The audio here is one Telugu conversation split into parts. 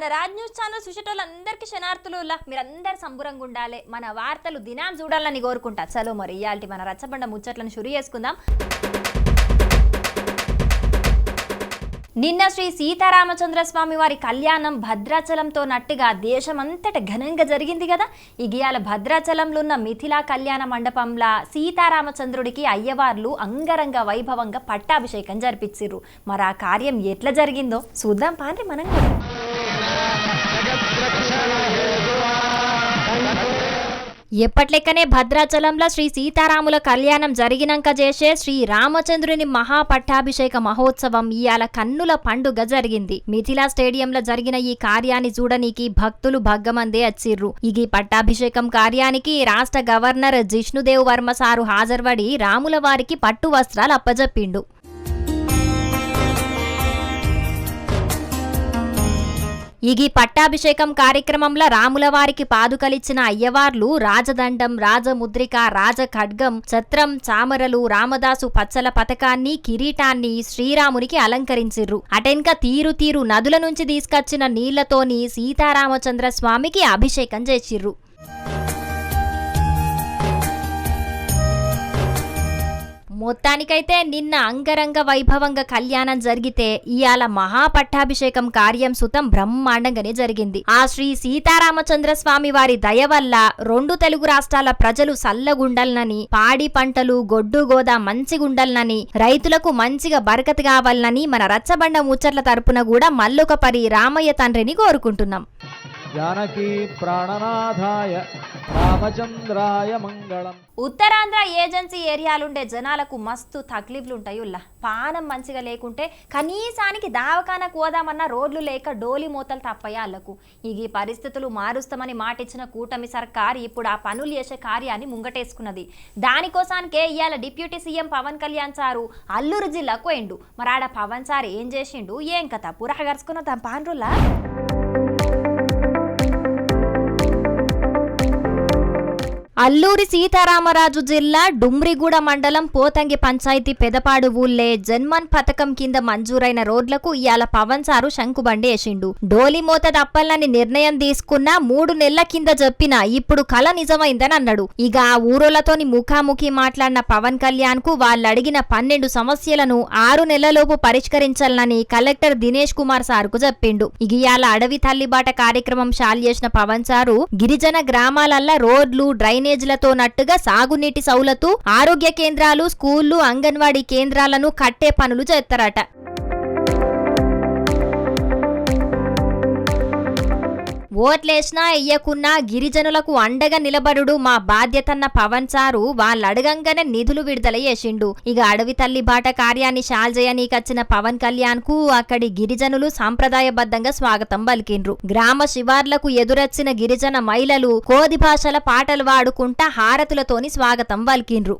మన రాజ్ న్యూస్ ఛానల్ చూసేటోళ్ళందరికీ శనార్థులు మీరందరు సంబురంగా ఉండాలి. మన వార్తలు దినాం చూడాలని కోరుకుంటా. చలో మరి ఇయాల్టి మన రచ్చబండ ముచ్చట్లను షురు చేసుకుందాం. నిన్న శ్రీ సీతారామచంద్ర స్వామి వారి కళ్యాణం భద్రాచలంతో నట్టుగా దేశమంతట ఘనంగా జరిగింది కదా. ఇగియాల భద్రాచలంలో ఉన్న మిథిలా కళ్యాణ మండపంలా సీతారామచంద్రుడికి అయ్యవార్లు అంగరంగ వైభవంగా పట్టాభిషేకం జరిపించిర్రు మరి ఆ కార్యం ఎట్లా జరిగిందో చూద్దాం పాండ్రి మనం కూడా. ఎప్పట్లెక్కనే భద్రాచలంలో శ్రీ సీతారాముల కళ్యాణం జరిగినాక చేసే శ్రీ రామచంద్రుని మహాపట్టాభిషేక మహోత్సవం ఇయాల కన్నుల పండుగ జరిగింది. మిథిలా స్టేడియంలో జరిగిన ఈ కార్యాన్ని చూడనీకి భక్తులు భగ్గమందే అచ్చిర్రు. ఈ పట్టాభిషేకం కార్యానికి రాష్ట్ర గవర్నర్ జిష్ణుదేవ్ వర్మ సారు హాజర్వడి రాముల వారికి పట్టు వస్త్రాలు అప్పజెప్పిండు. ఇగి పట్టాభిషేకం కార్యక్రమంలో రాముల వారికి పాదుకలిచ్చిన అయ్యవార్లు రాజదండం రాజముద్రిక రాజ ఖడ్గం ఛత్రం చామరలు రామదాసు పచ్చల పథకాన్ని కిరీటాన్ని శ్రీరామునికి అలంకరించిర్రు. అటెన్క తీరు తీరు నదుల నుంచి తీసుకొచ్చిన నీళ్ళతోని సీతారామచంద్ర స్వామికి అభిషేకం చేసిర్రు. మొత్తానికైతే నిన్న అంగరంగ వైభవంగా కళ్యాణం జరిగితే ఇవాళ మహాపట్టాభిషేకం కార్యం సుతం బ్రహ్మాండంగానే జరిగింది. ఆ శ్రీ సీతారామచంద్ర స్వామి వారి దయ వల్ల రెండు తెలుగు రాష్ట్రాల ప్రజలు సల్లగుండల్నని పాడి పంటలు గొడ్డు గోదా మంచిగుండల్నని రైతులకు మంచిగా బరకత కావాలని మన రచ్చబండ ముచ్చట్ల తరపున కూడా మల్లొక పరి రామయ్య తండ్రిని కోరుకుంటున్నాం. జానకీ ప్రాణనాథాయ రామచంద్రాయ మంగళం. ఉత్తరాంధ్ర ఏజెన్సీ ఏరియాలుండే జనాలకు మస్తు తక్లీఫ్లు ఉంటాయి ఉల్లా పానం మంచిగా లేకుంటే కనీసానికి దావకాన కోదామన్న రోడ్లు లేక డోలి మూతలు తప్పయ్యా అల్లకు ఈ పరిస్థితులు మారుస్తామని మాటిచ్చిన కూటమి సర్కార్ ఇప్పుడు ఆ పనులు చేసే కార్యాన్ని ముంగటేసుకున్నది. దానికోసానికే ఇవాళ deputy CM Pawan Kalyan sir Alluri జిల్లాకు పోయిండు మరి ఆడ పవన్ సార్ ఏం చేసిండు? ఏం కథ? పురహ గరుచుకున్న తన పాండ్రులా అల్లూరి సీతారామరాజు జిల్లా డుమ్రిగూడ మండలం పోతంగి పంచాయతీ పెదపాడు ఊళ్ళే జన్మన్ పథకం కింద మంజూరైన రోడ్లకు ఇయాల పవన్ సారు శంకుబండి వేసిండు. డోలి మోత తప్పల్లని నిర్ణయం తీసుకున్న మూడు నెలల కింద చెప్పిన ఇప్పుడు కల నిజమైందని అన్నాడు. ఇక ఆ ఊరోలతోని ముఖాముఖి మాట్లాడిన పవన్ కళ్యాణ్కు వాళ్ళడిగిన పన్నెండు సమస్యలను ఆరు నెలలలోపు పరిష్కరించాలని కలెక్టర్ దినేష్ కుమార్ సార్కు చెప్పిండు ఇక ఇయాల అడవి తల్లిబాట కార్యక్రమం షాల్ చేసిన పవన్ సారు గిరిజన గ్రామాలల్ల రోడ్లు డ్రైనేజ్ డ్రైనేజ్లతో నట్టుగా సాగునీటి సౌలతు ఆరోగ్య కేంద్రాలు స్కూళ్ళు అంగన్వాడీ కేంద్రాలను కట్టే పనులు చేస్తారట. ఓట్లేసినా ఎయ్యకున్నా గిరిజనులకు అండగా నిలబడుడు మా బాధ్యతన్న పవన్ సారు. వాళ్ళడగంగానే నిధులు విడుదల చేసిండు. ఇక అడవి తల్లి బాట కార్యాన్ని షాల్జయనీకచ్చిన పవన్ కళ్యాణ్కు అక్కడి గిరిజనులు సాంప్రదాయబద్ధంగా స్వాగతం పలికిండ్రు. గ్రామ శివార్లకు ఎదురొచ్చిన గిరిజన మహిళలు కోది భాషల పాటలు వాడుకుంటా హారతులతోని స్వాగతం పలికిండ్రు.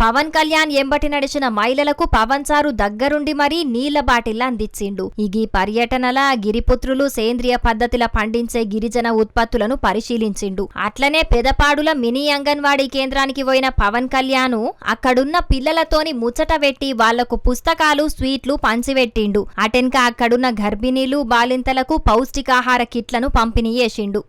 పవన్ కళ్యాణ్ ఎంబటి నడిచిన మహిళలకు పవన్ సారు దగ్గరుండి మరీ నీళ్ళ బాటిల్ అందించిండు. ఈ గీ పర్యటనల గిరిపుత్రులు సేంద్రియ పద్ధతిల పండించే గిరిజన ఉత్పత్తులను పరిశీలించిండు. అట్లనే పెదపాడుల మినీ అంగన్వాడీ కేంద్రానికి పోయిన పవన్ కళ్యాణ్ అక్కడున్న పిల్లలతోని ముచ్చట పెట్టి వాళ్ళకు పుస్తకాలు స్వీట్లు పంచిపెట్టిండు. అటెన్క అక్కడున్న గర్భిణీలు బాలింతలకు పౌష్టికాహార కిట్లను పంపిణీ చేసిండు.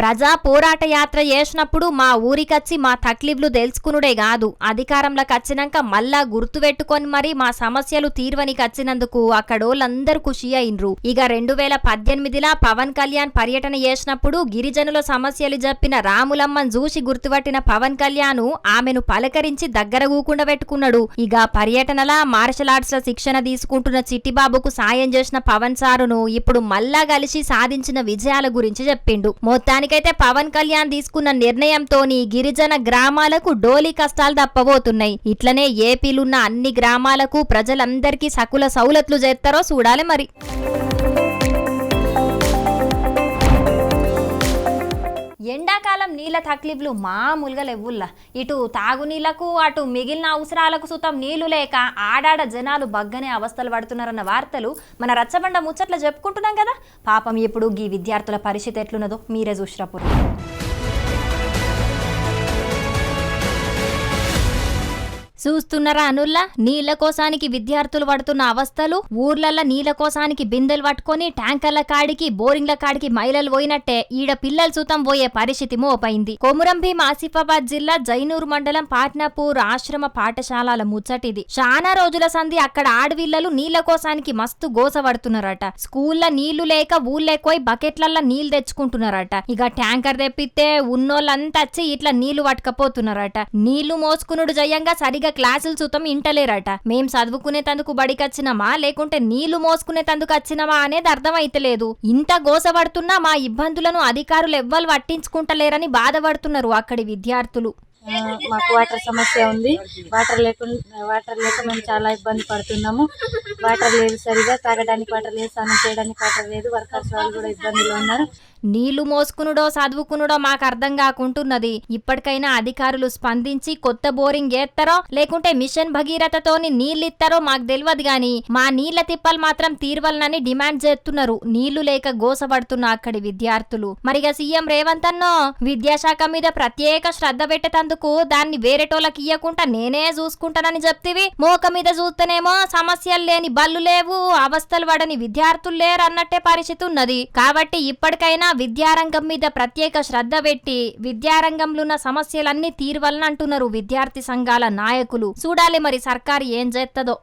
ప్రజా పోరాట యాత్ర చేసినప్పుడు మా ఊరికచ్చి మా తక్లీఫ్లు తెలుసుకునుడే కాదు. అధికారంలోకి వచ్చినాక మళ్ళా గుర్తుపెట్టుకొని మరి మా సమస్యలు తీర్వనికి వచ్చినందుకు అక్కడోళ్ళందరూ ఖుషి అయినరు. ఇక రెండు వేల పద్దెనిమిదిలా పవన్ కళ్యాణ్ పర్యటన చేసినప్పుడు గిరిజనుల సమస్యలు చెప్పిన రాములమ్మన్ చూసి గుర్తుపట్టిన పవన్ కళ్యాణ్ ఆమెను పలకరించి దగ్గర కూకుండా పెట్టుకున్నాడు. ఇక పర్యటనలా మార్షల్ ఆర్ట్స్లో శిక్షణ తీసుకుంటున్న చిట్టిబాబుకు సాయం చేసిన పవన్ సారును ఇప్పుడు మళ్ళా కలిసి సాధించిన విజయాల గురించి చెప్పిండు. మొత్తానికి మొత్తానికైతే పవన్ కళ్యాణ్ తీసుకున్న నిర్ణయంతోని గిరిజన గ్రామాలకు డోలీ కష్టాలు తప్పబోతున్నాయి ఇట్లనే ఏపీలున్న అన్ని గ్రామాలకు ప్రజలందరికీ సకుల సౌలతులు చేస్తారో చూడాలి మరి. ఎండాకాలం నీళ్ళ తక్లీఫ్లు మామూలుగా లేవుల్లా ఇటు తాగునీళ్ళకు అటు మిగిలిన అవసరాలకు సుతం నీళ్ళు లేక ఆడాడ జనాలు బగ్గనే అవస్థలు పడుతున్నారన్న వార్తలు మన రచ్చబండ ముచ్చట్లు చెప్పుకుంటున్నాం కదా. పాపం ఇప్పుడు గీ విద్యార్థుల పరిస్థితి ఎట్లున్నదో మీరే చూసినప్పుడు చూస్తున్నారా అనుల్లా? నీళ్ళ కోసానికి విద్యార్థులు పడుతున్న అవస్థలు ఊర్లల్ల నీళ్ళ కోసానికి బిందెలు పట్టుకొని ట్యాంకర్ల కాడికి బోరింగ్ల కాడికి మైలలు పోయినట్టే ఈడ పిల్లలు సూతం పోయే పరిస్థితి మోపైంది. కొమురం భీం ఆసిఫాబాద్ జిల్లా జైనూర్ మండలం పాట్నాపూర్ ఆశ్రమ పాఠశాలల ముచ్చటిది. చాలా రోజుల సంధి అక్కడ ఆడవిల్లలు నీళ్ళ కోసానికి మస్తు గోసపడుతున్నారట స్కూల్ల నీళ్ళు లేక ఊళ్ళెక్కువై బకెట్లల్ల నీళ్ళు తెచ్చుకుంటున్నారట. ఇక ట్యాంకర్ తెప్పితే ఉన్నోళ్ళంతా వచ్చి ఇట్లా నీళ్ళు పట్టుకపోతున్నారట. నీళ్ళు మోసుకునుడు జయంగా సరిగా క్లాసులు సుతం ఇంటలేరట. మేం చదువుకునే తందుకు బడికొచ్చినామా లేకుంటే నీళ్ళు మోసుకునే తందుకు వచ్చినామా అనేది అర్థమైతలేదు. ఇంత గోసపడుతున్నా మా ఇబ్బందులను అధికారులు ఎవ్వరు పట్టించుకుంటలేరని బాధపడుతున్నారు అక్కడి విద్యార్థులు. మాకు వాటర్ సమస్య ఉంది. వాటర్ లేకుండా వాటర్ లేక మేము చాలా ఇబ్బంది పడుతున్నాము. వాటర్ లేదు సరిగా తాగడానికి వాటర్ లేదు స్నానం చేయడానికి వాటర్ లేదు. వర్కర్స్ వాళ్ళు కూడా ఇబ్బందులు ఉన్నారు. నీళ్ళు మోసుకునుడో చదువుకునుడో మాకు అర్థం కాకుంటున్నది. ఇప్పటికైనా అధికారులు స్పందించి కొత్త బోరింగ్ ఏత్తారో లేకుంటే మిషన్ భగీరథతోని నీళ్ళిస్తారో మాకు తెలియదు గాని మా నీళ్ళ తిప్పలు మాత్రం తీర్వలనని డిమాండ్ చేస్తున్నారు. నీళ్ళు లేక గోసపడుతున్న అక్కడి విద్యార్థులు. మరిగా సీఎం రేవంత్ అన్నో విద్యాశాఖ మీద ప్రత్యేక శ్రద్ధ పెట్టేటందుకు దాన్ని వేరేటోళ్ళకి ఇయ్యకుండా నేనే చూసుకుంటానని చెప్తివి. మోక మీద చూస్తేనేమో సమస్యలు లేని బళ్ళు లేవు అవస్థలు పడని విద్యార్థులు లేరు అన్నట్టే పరిస్థితి ఉన్నది. కాబట్టి ఇప్పటికైనా విద్యారంగం మీద ప్రత్యేక శ్రద్ధ పెట్టి విద్యారంగంలో ఉన్న సమస్యలన్నీ తీరువలన అంటున్నారు విద్యార్థి సంఘాల నాయకులు. చూడాలి మరి సర్కారు ఏం చేస్తుందో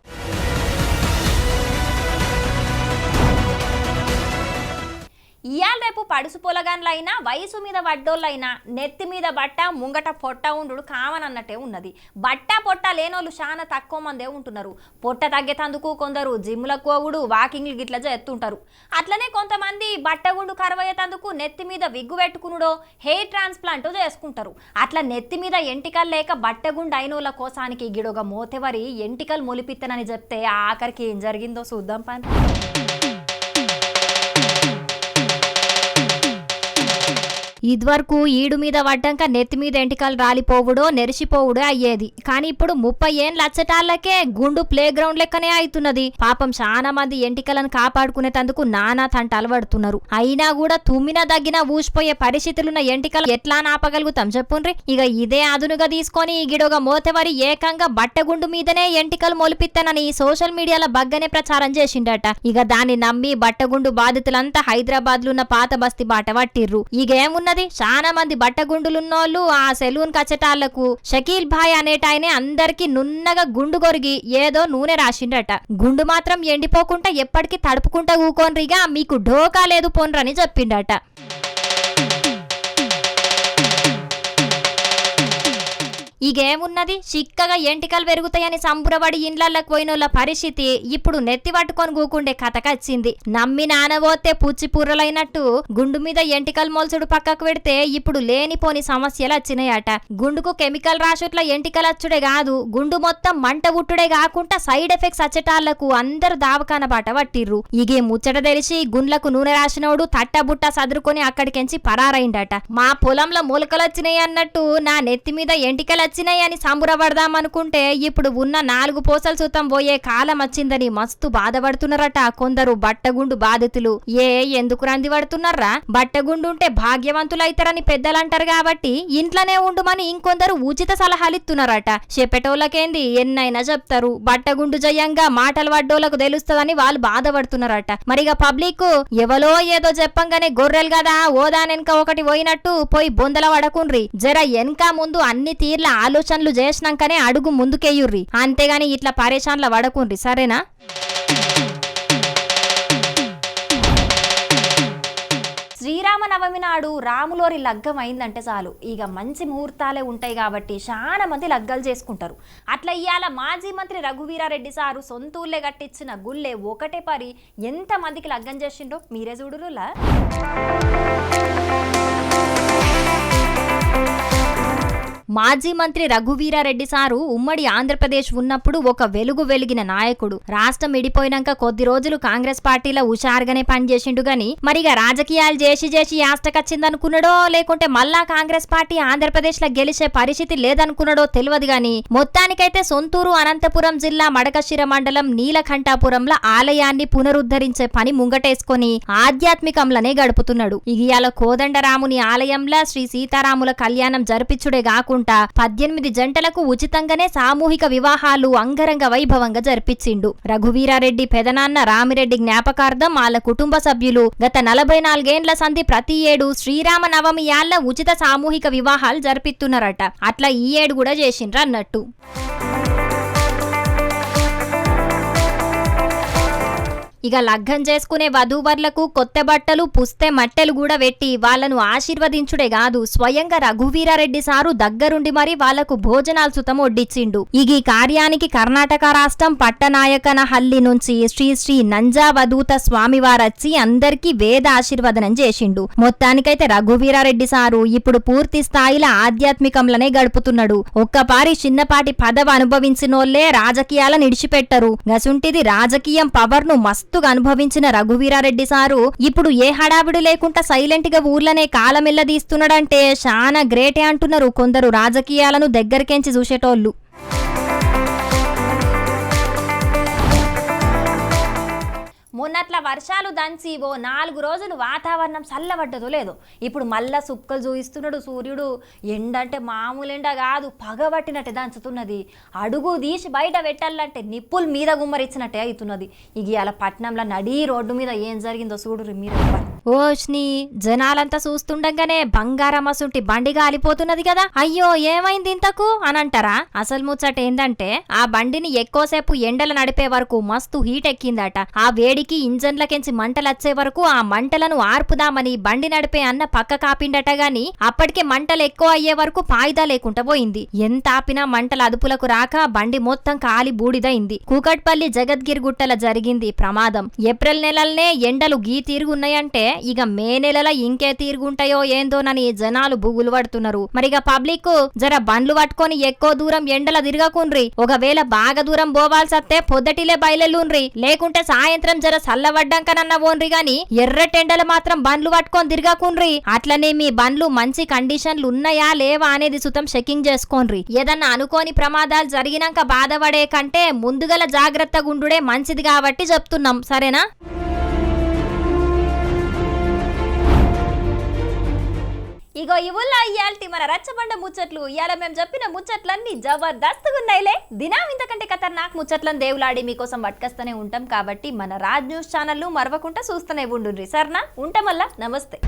ఇయాల రేపు పడుసు పొలగాన్లైనా వయసు మీద వడ్డోళ్ళైనా నెత్తి మీద బట్ట ముంగట పొట్ట ఉండు కామన్ అన్నట్టే ఉన్నది. బట్ట పొట్ట లేనోళ్ళు చాలా తక్కువ మందే ఉంటున్నారు. పొట్ట తగ్గేతందుకు కొందరు జిమ్లకు పోవుడు వాకింగ్లు గిట్ల చేస్తుంటారు. అట్లనే కొంతమంది బట్టగుండు కరువయ్యేతందుకు నెత్తి మీద విగ్గు పెట్టుకునుడో హెయిర్ ట్రాన్స్ప్లాంట్ చేసుకుంటారు. అట్లా నెత్తి మీద ఎంటికలు లేక బట్టగుండు అయినోళ్ళ కోసానికి గిడొక మోతెవరి ఎంటికలు మొలిపిత్తనని చెప్తే ఆఖరికి ఏం జరిగిందో చూద్దాం పని ఇదివరకు ఈడు మీద పడ్డాక నెత్తి మీద ఎంటికలు రాలిపోవుడో నెరిసిపోవుడో అయ్యేది. కానీ ఇప్పుడు ముప్పై ఏళ్ళు అచ్చటాళ్ళకే గుండు ప్లే గ్రౌండ్ లెక్కనే అవుతున్నది పాపం చాలా మంది ఎంటికలను కాపాడుకునేటందుకు నానా తంటాలు పడుతున్నారు అయినా కూడా తుమ్మిన దగ్గిన ఊసిపోయే పరిస్థితులున్న ఎంటికలు ఎట్లా నాపగలుగుతాం చెప్పుండ్రి? ఇక ఇదే అదునుగా తీసుకొని ఈ గిడొక మోతెవరి ఏకంగా బట్టగుండు మీదనే ఎంటికలు మొలిపిత్తనని సోషల్ మీడియాలో బగ్గనే ప్రచారం చేసిండట. ఇక దాన్ని నమ్మి బట్టగుండు బాధితులంతా హైదరాబాద్లో ఉన్న పాత బస్తీ బాట పట్టిర్రు. ఇక ఏమున్నది? చాలా మంది బట్టగుండులున్నోళ్ళు ఆ సెలూన్ కచ్చటాళ్ళకు షకీల్ భాయ్ అనేటాయనే అందరికి నున్నగా గుండు కొరిగి ఏదో నూనె రాసిండట గుండు మాత్రం ఎండిపోకుండా ఎప్పటికీ తడుపుకుంటా ఊకోన్రిగా మీకు ఢోకా లేదు పోన్రని చెప్పిండట. ఇగేమున్నది? చిక్కగా ఎంటికలు పెరుగుతాయని సంబురబడి ఇండ్లకి పోయినోళ్ళ పరిస్థితి ఇప్పుడు నెత్తి పట్టుకొని కూకుండే కథకచ్చింది నమ్మి నానబోతే పుచ్చి పుర్రలైనట్టు గుండు మీద ఎంటికలు మొలసుడు పక్కకు పెడితే ఇప్పుడు లేనిపోని సమస్యలు వచ్చినాయట. గుండుకు కెమికల్ రాసుట్ల ఎంటికలు వచ్చుడే కాదు గుండు మొత్తం మంట ఉట్టుడే కాకుండా సైడ్ ఎఫెక్ట్స్ వచ్చేటాళ్ళకు అందరు దావకాన బాట పట్టిర్రు. ఇగే ముచ్చట తెలిసి గుండ్లకు నూనె రాసినోడు తట్టబుట్ట సదురుకొని అక్కడికెంచి పరారైండట మా పొలంలో మొలకలు వచ్చినాయి అన్నట్టు నా నెత్తి మీద ఎంటికలు వచ్చినాయని సంబురపడదామనుకుంటే ఇప్పుడు ఉన్న నాలుగు పూసలు సుతం పోయే కాలం వచ్చిందని మస్తు బాధపడుతున్నారట కొందరు బట్టగుండు బాధితులు. ఏ ఎందుకు రంది పడుతున్నారా? బట్టగుండు ఉంటే భాగ్యవంతులైతారని పెద్దలంటారు కాబట్టి ఇంట్లోనే ఉండుమని ఇంకొందరు ఉచిత సలహాలు ఇస్తున్నారట చెప్పేటోళ్ళకేంది? ఎన్నైనా చెప్తారు. బట్టగుండు జయంగా మాటలు పడ్డోళ్ళకు తెలుస్తుందని వాళ్ళు బాధపడుతున్నారట. మరిగా పబ్లిక్ ఎవలో ఏదో చెప్పంగానే గొర్రెలు కదా ఓదానెనక ఒకటి పోయినట్టు పోయి బొందల పడకుండ్రి. జర వెనక ముందు అన్ని తీర్ల ఆలోచనలు చేసినాకనే అడుగు ముందుకేయుర్రి. అంతేగాని ఇట్లా పరేషాన్ల పడకుండ్రి సరేనా? శ్రీరామనవమి నాడు రాములోరి లగ్గం అయిందంటే చాలు. ఇక మంచి ముహూర్తాలే ఉంటాయి కాబట్టి చాలా మంది లగ్గాలు చేసుకుంటారు. అట్లా ఇవాళ మాజీ మంత్రి రఘువీరారెడ్డి సారు సొంతూళ్ళే కట్టించిన గుళ్ళే ఒకటే పరి. ఎంత మందికి లగ్గం చేసిండో మీరే చూడురులా? మాజీ మంత్రి రఘువీరారెడ్డి సారు ఉమ్మడి ఆంధ్రప్రదేశ్ ఉన్నప్పుడు ఒక వెలుగు వెలిగిన నాయకుడు. రాష్ట్రం విడిపోయినాక కొద్ది రోజులు కాంగ్రెస్ పార్టీలో హుషారుగానే పనిచేసిండు గాని మరిగా రాజకీయాలు చేసి చేసి యాష్టకచ్చిందనుకున్నాడో లేకుంటే మళ్ళా కాంగ్రెస్ పార్టీ ఆంధ్రప్రదేశ్లో గెలిచే పరిస్థితి లేదనుకున్నాడో తెలియదు గాని మొత్తానికైతే సొంతూరు అనంతపురం జిల్లా మడకశిర మండలం నీలకంఠాపురంలో ఆలయాన్ని పునరుద్ధరించే పని ముంగటేసుకొని ఆధ్యాత్మికంలోనే గడుపుతున్నాడు. ఇగియాల కోదండరాముని ఆలయంలో శ్రీ సీతారాముల కళ్యాణం జరిపించుడే కాకుండా కాకుండా పద్దెనిమిది జంటలకు ఉచితంగానే సామూహిక వివాహాలు అంగరంగ వైభవంగా జరిపించిండు. రఘువీరారెడ్డి పెదనాన్న రామిరెడ్డి జ్ఞాపకార్థం వాళ్ళ కుటుంబ సభ్యులు గత నలభై నాలుగేండ్ల సంధి ప్రతి ఏడు శ్రీరామ నవమి యాళ్ళ ఉచిత సామూహిక వివాహాలు జరిపిస్తున్నారట అట్లా ఈ ఏడు కూడా చేసిండ్రు అన్నట్టు. ఇక లగ్గం చేసుకునే వధూవర్లకు కొత్త బట్టలు పుస్తే మట్టెలు కూడా పెట్టి వాళ్ళను ఆశీర్వదించుడే కాదు. స్వయంగా రఘువీరారెడ్డి సారు దగ్గరుండి మరి వాళ్ళకు భోజనాలు సుతం వడ్డిచ్చిండు. ఇక ఈ కార్యానికి కర్ణాటక రాష్ట్రం పట్టనాయకనహల్లి నుంచి శ్రీ శ్రీ నంజావధూత స్వామివారచ్చి అందరికీ వేద ఆశీర్వదనం చేసిండు. మొత్తానికైతే రఘువీరారెడ్డి సారు ఇప్పుడు పూర్తి స్థాయిలో ఆధ్యాత్మికంలోనే గడుపుతున్నాడు. ఒక్కపారి చిన్నపాటి పదవి అనుభవించినోళ్ళే రాజకీయాలను నిడిచిపెట్టరు గసుంటిది రాజకీయం పవర్ను మస్తు మస్తుగా అనుభవించిన రఘువీరారెడ్డి సారు ఇప్పుడు ఏ హడావిడి లేకుండా సైలెంట్గా ఊర్లనే కాలమెల్లదీస్తున్నాడంటే చాలా గ్రేటే అంటున్నారు కొందరు రాజకీయాలను దగ్గరికెంచి చూసేటోళ్ళు. మొన్నట్ల వర్షాలు దంచి ఓ నాలుగు రోజులు వాతావరణం చల్లబడ్డదో లేదో. ఇప్పుడు మళ్ళా సుక్కలు చూయిస్తున్నాడు సూర్యుడు. ఎండ అంటే మామూలు ఎండ కాదు పగబట్టినట్టే దంచుతున్నది. అడుగు తీసి బయట పెట్టాలంటే నిప్పులు మీద గుమ్మరిచ్చినట్టే అవుతున్నది. ఇక ఇలా పట్నంలో నడి రోడ్డు మీద ఏం జరిగిందో చూడు మీరు. ఓష్ని జనాలంతా చూస్తుండగానే బంగారం అసుంటి బండి గాలిపోతున్నది కదా. అయ్యో ఏమైంది ఇంతకు? అని అంటారా అసలు ముచ్చట ఏందంటే ఆ బండిని ఎక్కువసేపు ఎండల నడిపే వరకు మస్తు హీట్ ఎక్కిందట ఆ వేడికి ఇంజన్లకెంచి మంటలు వచ్చే వరకు ఆ మంటలను ఆర్పుదామని బండి నడిపే అన్న పక్క కాపిండట గాని అప్పటికే మంటలు ఎక్కువ అయ్యే వరకు పాయిదా లేకుండా పోయింది. ఎంత ఆపినా మంటల అదుపులకు రాక బండి మొత్తం కాలి బూడిదైంది. కూకట్పల్లి జగద్గిరి గుట్టల జరిగింది ప్రమాదం. ఏప్రిల్ నెలలనే ఎండలు గీ తీరుగున్నాయంటే ఇక మే నెలల ఇంకే తీరుగుంటాయో ఏందోనని జనాలు బుగులు పడుతున్నారు మరిగా పబ్లిక్ జర బండ్లు పట్టుకొని ఎక్కువ దూరం ఎండల తిరగకుండ్రి. ఒకవేళ బాగా దూరం పోవాల్సత్తే పొద్దటిలే బయలుండ్రి లేకుంటే సాయంత్రం జర చల్లబడ్డాకనన్న ఓన్రి గాని ఎర్రటెండలు మాత్రం బండ్లు పట్టుకొని తిరగకుండ్రి. అట్లనే మీ బండ్లు మంచి కండిషన్లు ఉన్నాయా లేవా అనేది సుతం చెకింగ్ చేసుకోండ్రి. ఏదన్నా అనుకోని ప్రమాదాలు జరిగినాక బాధపడే కంటే ముందుగల జాగ్రత్త గుండుడే మంచిది కాబట్టి చెప్తున్నాం. సరేనా? ఇగో ఇవుల్లా ఇయాల్టి మన రచ్చబండ ముచ్చట్లు ఇవాళ మేము చెప్పిన ముచ్చట్లన్నీ జబర్దస్తుగా ఉన్నాయిలే. దినం ఇంతకంటే ఖతర్నాక్ ముచ్చట్లను దేవులాడి మీకోసం పట్టుకొస్తూనే ఉంటాం కాబట్టి మన రాజ్ న్యూస్ ఛానల్ను మరవకుండా చూస్తూనే ఉండుండ్రి. సర్నా? ఉంటామల్లా నమస్తే.